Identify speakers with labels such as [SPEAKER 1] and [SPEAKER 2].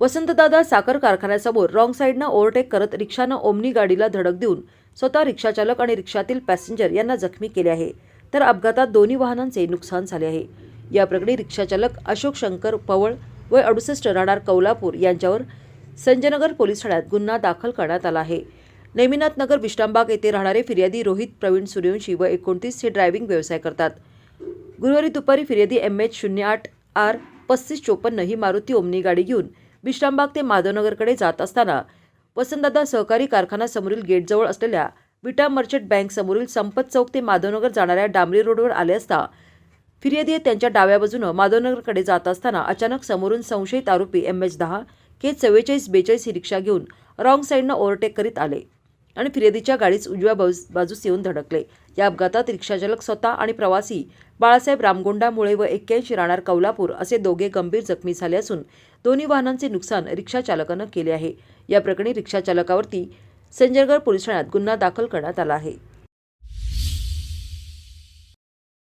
[SPEAKER 1] वसंतदादा साखर कारखान्यासमोर रॉंग साईडनं ओव्हरटेक करत रिक्षानं ओमनी गाडीला धडक देऊन स्वतः रिक्षाचालक आणि रिक्षातील पॅसेंजर यांना जखमी केले आहे. तर अपघातात दोन्ही वाहनांचे नुकसान झाले आहे. या प्रकरणी रिक्षाचालक अशोक शंकर पवळ व अडुसष्ट राहणार कौलापूर यांच्यावर संजयनगर पोलीस ठाण्यात गुन्हा दाखल करण्यात आला आहे. नेमिनाथ नगर विश्रामबाग येथे राहणारे फिर्यादी रोहित प्रवीण सूर्यवंशी व एकोणतीस हे ड्रायव्हिंग व्यवसाय करतात. गुरुवारी दुपारी फिर्यादी एम एच शून्य आठ आर पस्तीस चोपन्न ही मारुती ओमनी गाडी घेऊन विश्रामबाग ते माधवनगरकडे जात असताना वसंतदादा सहकारी कारखाना समोरील गेटजवळ असलेल्या विटा मर्चंट बँक समोरील संपत चौक ते माधवनगर जाणाऱ्या डांबरी रोडवर आले असता फिर्यादी त्यांच्या डाव्या बाजूनं माधवनगरकडे जात असताना अचानक समोरून संशयित आरोपी एम एच दहा के चव्वेचाळीस बेचाळीस ही रिक्षा घेऊन रॉंग साईडनं ओव्हरटेक करीत आले. आणि फिर्यादीच्या गाडीच उजव्या बाजूस बाजूस येऊन धडकले. या अपघातात रिक्षाचालक स्वतः आणि प्रवासी बाळासाहेब रामगोंडामुळे व एक्क्याऐंशी राहणार कौलापूर असे दोघे गंभीर जखमी झाले असून दोन्ही वाहनांचे नुकसान रिक्षाचालकानं केले आहे. या प्रकरणी रिक्षाचालकावरती संजयगड पोलीस ठाण्यात गुन्हा दाखल करण्यात आला आहे.